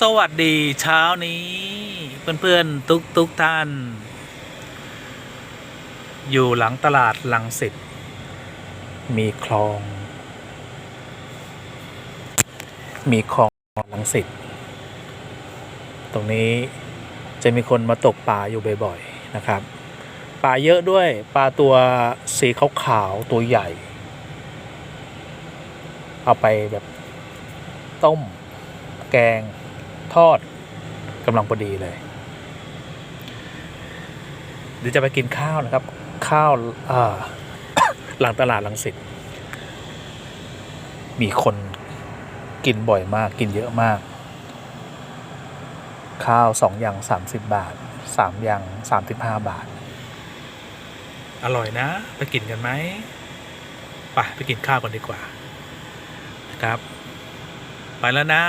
สวัสดีเช้านี้ เพื่อนๆ ทุกทุกท่าน อยู่หลังตลาดลังสิตมีคลอง มีคลองลังสิตตรงนี้จะมีคนมาตกปลาอยู่บ่อยๆนะครับปลาเยอะด้วยปลาตัวสีขาวๆตัวใหญ่ เอาไปแบบต้มแกง ทอดกำลังพอดีเลย เดี๋ยวจะไปกินข้าวนะครับ ข้าวาหลังตลาดลังสิตมีคนกินบ่อยมากกินเยอะมาก ข้าวสองอย่างสามสิบบาทสามอย่างสามสิบห้าบาท อร่อยนะ ไปกินกันไหมไปไปกินข้าวกันดีกว่านะครับ ไปแล้วนะ